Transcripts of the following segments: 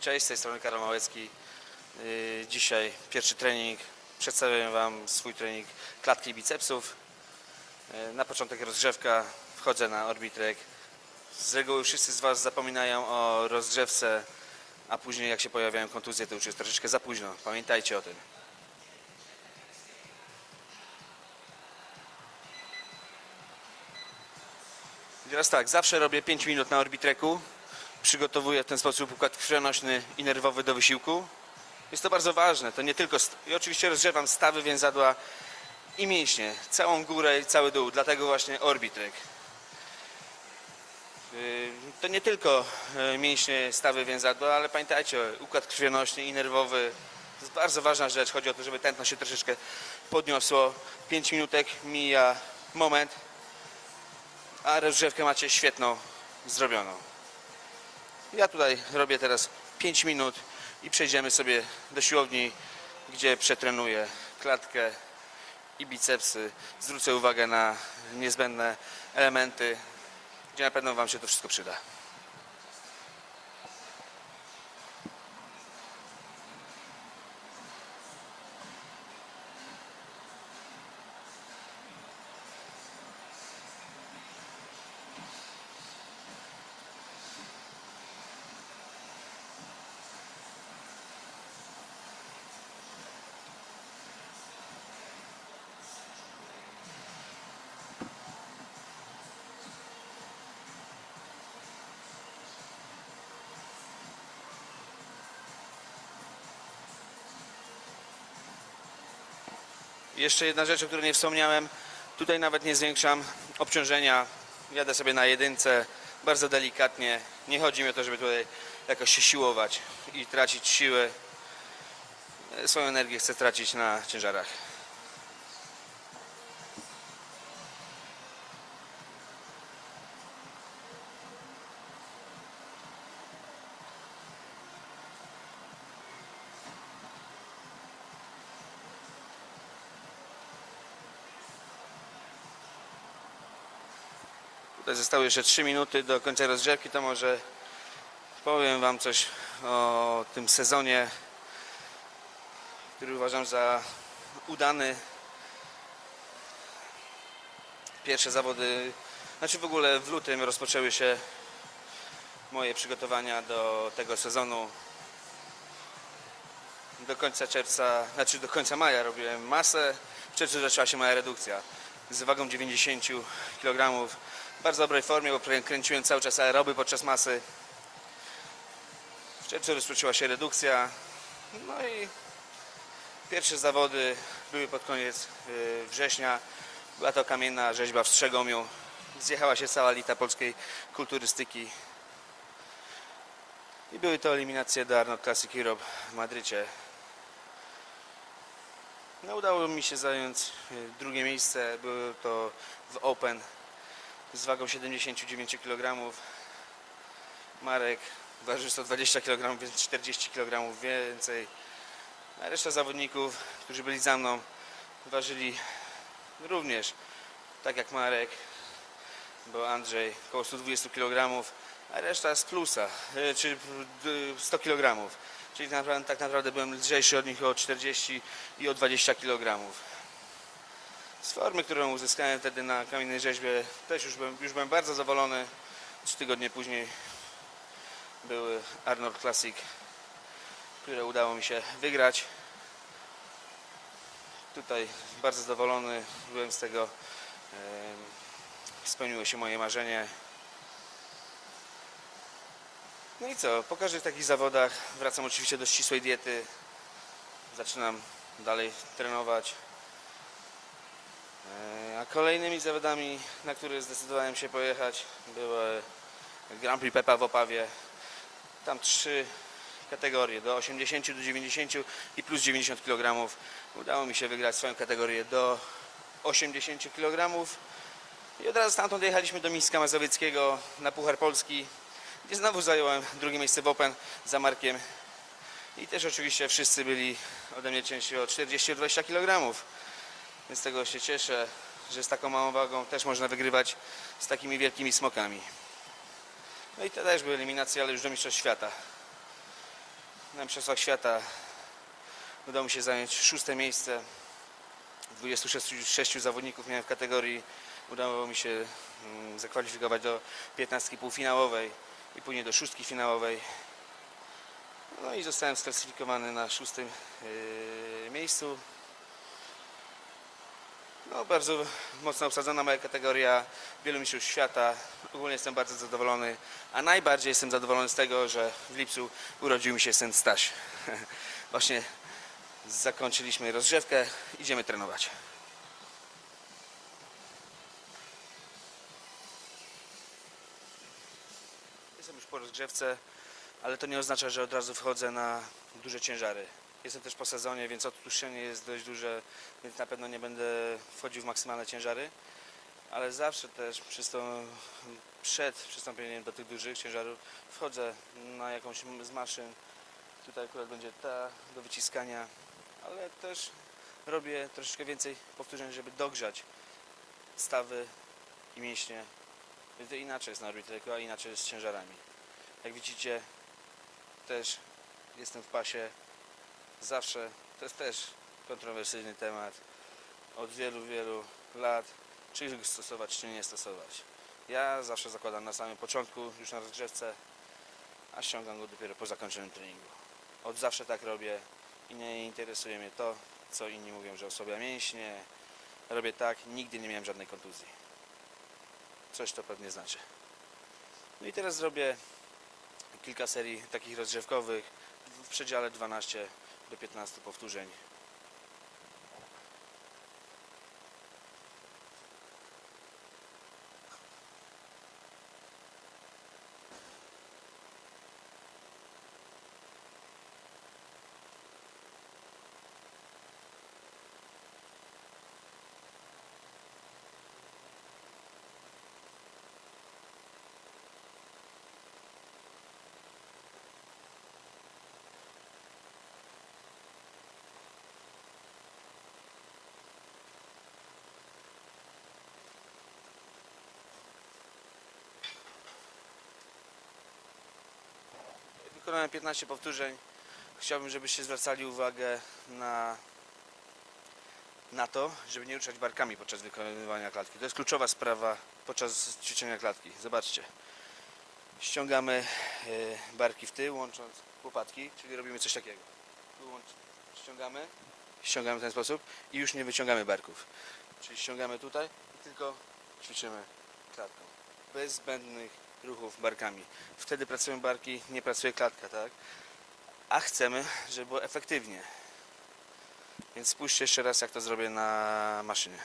Cześć, z tej strony Karol Małecki. Yy, Dzisiaj pierwszy trening. Przedstawię Wam swój trening klatki bicepsów. Yy, Na początek rozgrzewka. Wchodzę na Orbitrek. Z reguły wszyscy z Was zapominają o rozgrzewce, a później jak się pojawiają kontuzje, to już jest troszeczkę za późno. Pamiętajcie o tym. I Teraz tak, zawsze robię 5 minut na Orbitreku. Przygotowuję w ten sposób układ krwionośny i nerwowy do wysiłku. Jest to bardzo ważne. To nie tylko. I oczywiście rozgrzewam stawy, więzadła i mięśnie. Całą górę i cały dół. Dlatego właśnie Orbitrek. Yy, To nie tylko yy, mięśnie, stawy, więzadła, ale pamiętajcie, układ krwionośny i nerwowy to jest bardzo ważna rzecz. Chodzi o to, żeby tętno się troszeczkę podniosło. 5 minutek mija moment, a rozgrzewkę macie świetną zrobioną. Ja tutaj robię teraz 5 minut i przejdziemy sobie do siłowni, gdzie przetrenuję klatkę i bicepsy. Zwrócę uwagę na niezbędne elementy, gdzie na pewno Wam się to wszystko przyda. Jeszcze jedna rzecz, o której nie wspomniałem. Tutaj nawet nie zwiększam obciążenia. Jadę sobie na jedynce, bardzo delikatnie. Nie chodzi mi o to, żeby tutaj jakoś się siłować i tracić siłę. Swoją energię chcę tracić na ciężarach. Tutaj zostały jeszcze 3 minuty do końca rozgrzewki, to może powiem Wam coś o tym sezonie, który uważam za udany. Pierwsze zawody, znaczy w ogóle w lutym rozpoczęły się moje przygotowania do tego sezonu. Do końca czerwca, znaczy do końca maja robiłem masę. W czerwcu zaczęła się moja redukcja z wagą 90 kg. W bardzo dobrej formie, bo kręciłem cały czas aeroby podczas masy. W czerwcu rozpoczęła się redukcja. No i pierwsze zawody były pod koniec y, września. Była to kamienna rzeźba w Strzegomiu. Zjechała się cała lita polskiej kulturystyki. I były to eliminacje do Arnold Classic Europe w Madrycie. No, udało mi się zająć y, drugie miejsce. Było to w Open z wagą 79 kg. Marek waży 120 kg, więc 40 kg więcej. A reszta zawodników, którzy byli za mną, ważyli również tak jak Marek, bo Andrzej około 120 kg, a reszta z plusa, y, czy y, 100 kg. Czyli tak naprawdę, tak naprawdę byłem lżejszy od nich o 40 i o 20 kg. Z formy, którą uzyskałem wtedy na kamiennej rzeźbie, też już byłem, już byłem bardzo zadowolony. Trzy tygodnie później były Arnold Classic, które udało mi się wygrać. Tutaj bardzo zadowolony byłem z tego. Spełniło się moje marzenie. No i co? Po każdych takich zawodach wracam oczywiście do ścisłej diety. Zaczynam dalej trenować. E, A kolejnymi zawodami, na które zdecydowałem się pojechać, były Grand Prix Pepa w Opawie. Tam trzy kategorie, do 80, do 90 i plus 90 kg. Udało mi się wygrać swoją kategorię do 80 kg. I od razu stamtąd jechaliśmy do Mińska Mazowieckiego na Puchar Polski, gdzie znowu zająłem drugie miejsce w Open za Markiem. I też oczywiście wszyscy byli ode mnie ciężsi o 40-20 kg. Więc tego się cieszę, że z taką małą wagą też można wygrywać z takimi wielkimi smokami. No i to też były eliminacje, ale już do Mistrzostw Świata. na Mistrzostwach Świata udało mi się zająć szóste miejsce. 26 zawodników miałem w kategorii. Udało mi się mm, zakwalifikować do 15 półfinałowej i później do szóstki finałowej. No i zostałem sklasyfikowany na szóstym yy, miejscu. No, bardzo mocno obsadzona moja kategoria, wielu mistrzów świata. Ogólnie jestem bardzo zadowolony, a najbardziej jestem zadowolony z tego, że w lipcu urodził mi się syn Staś. Właśnie zakończyliśmy rozgrzewkę, idziemy trenować. Jestem już po rozgrzewce, ale to nie oznacza, że od razu wchodzę na duże ciężary. Jestem też po sezonie, więc odtłuszczenie jest dość duże, więc na pewno nie będę wchodził w maksymalne ciężary. Ale zawsze też przed przystąpieniem do tych dużych ciężarów wchodzę na jakąś z maszyn. Tutaj akurat będzie ta do wyciskania, ale też robię troszeczkę więcej powtórzeń, żeby dogrzać stawy i mięśnie. Inaczej jest na orbitreko, a inaczej jest z ciężarami. Jak widzicie, też jestem w pasie zawsze, to jest też kontrowersyjny temat, od wielu, wielu lat, czy go stosować, czy nie stosować. Ja zawsze zakładam na samym początku, już na rozgrzewce, a ściągam go dopiero po zakończonym treningu. Od zawsze tak robię i nie interesuje mnie to, co inni mówią, że osłabia mięśnie. Robię tak, nigdy nie miałem żadnej kontuzji. Coś to pewnie znaczy. No i teraz zrobię kilka serii takich rozgrzewkowych w przedziale 12 do 15 powtórzeń. Wykonałem 15 powtórzeń. Chciałbym, żebyście zwracali uwagę na, na to, żeby nie ruszać barkami podczas wykonywania klatki. To jest kluczowa sprawa podczas ćwiczenia klatki. Zobaczcie. Ściągamy e, barki w tył, łącząc łopatki, czyli robimy coś takiego. Ściągamy, ściągamy w ten sposób i już nie wyciągamy barków. Czyli ściągamy tutaj i tylko ćwiczymy klatką. Bez zbędnych ruchów barkami. Wtedy pracują barki, nie pracuje klatka, tak? A chcemy, żeby było efektywnie. Więc spójrzcie jeszcze raz, jak to zrobię na maszynie.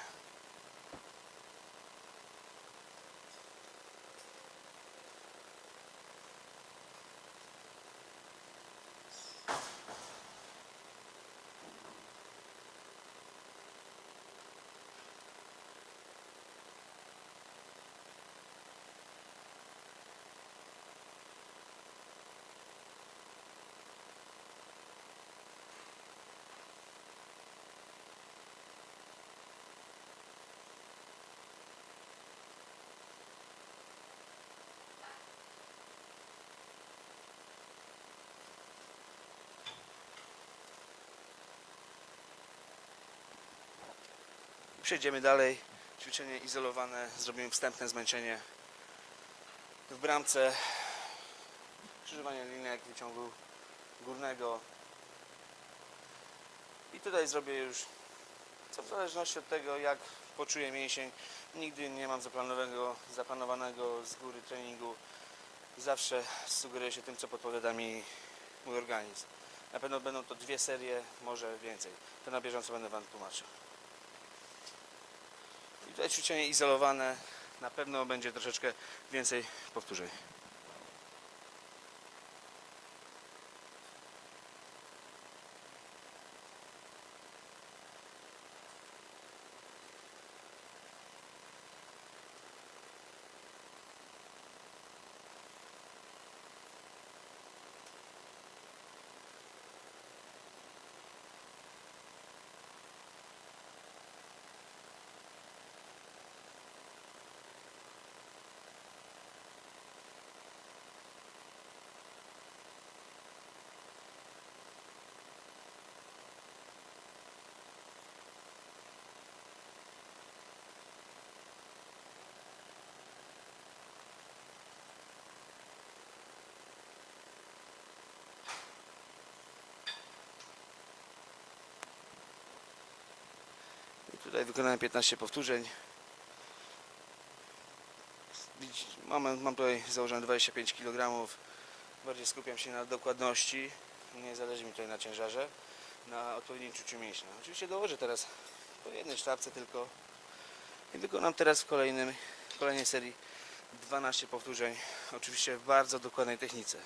Przejdziemy dalej. Ćwiczenie izolowane. Zrobimy wstępne zmęczenie w bramce. Krzyżowanie linek wyciągu górnego. I tutaj zrobię już, co w zależności od tego, jak poczuję mięsień. Nigdy nie mam zaplanowanego, zaplanowanego z góry treningu. Zawsze sugeruję się tym, co podpowiada mi mój organizm. Na pewno będą to dwie serie, może więcej. To na bieżąco będę Wam tłumaczył. Tutaj ćwiczenie izolowane. Na pewno będzie troszeczkę więcej powtórzeń. Tutaj wykonałem 15 powtórzeń. Mam, mam tutaj założone 25 kg. Bardziej skupiam się na dokładności. Nie zależy mi tutaj na ciężarze, na odpowiednim czuciu mięśnia. Oczywiście dołożę teraz po jednej sztabce tylko i wykonam teraz w kolejnym, w kolejnej serii 12 powtórzeń. Oczywiście w bardzo dokładnej technice.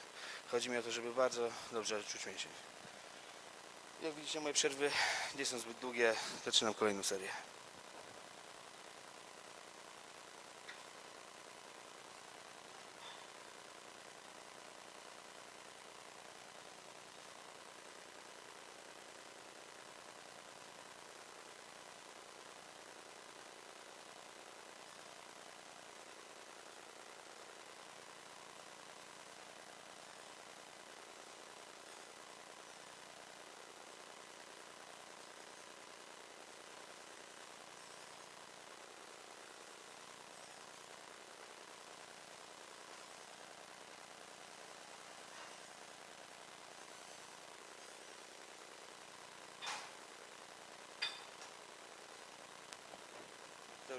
Chodzi mi o to, żeby bardzo dobrze czuć mięsień. Jak widzicie moje przerwy nie są zbyt długie. Zaczynam kolejną serię.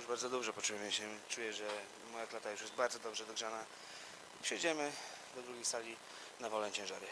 Już bardzo dobrze poczułem się. Czuję, że moja klata już jest bardzo dobrze dogrzana. Przejdziemy do drugiej sali na wolę ciężary.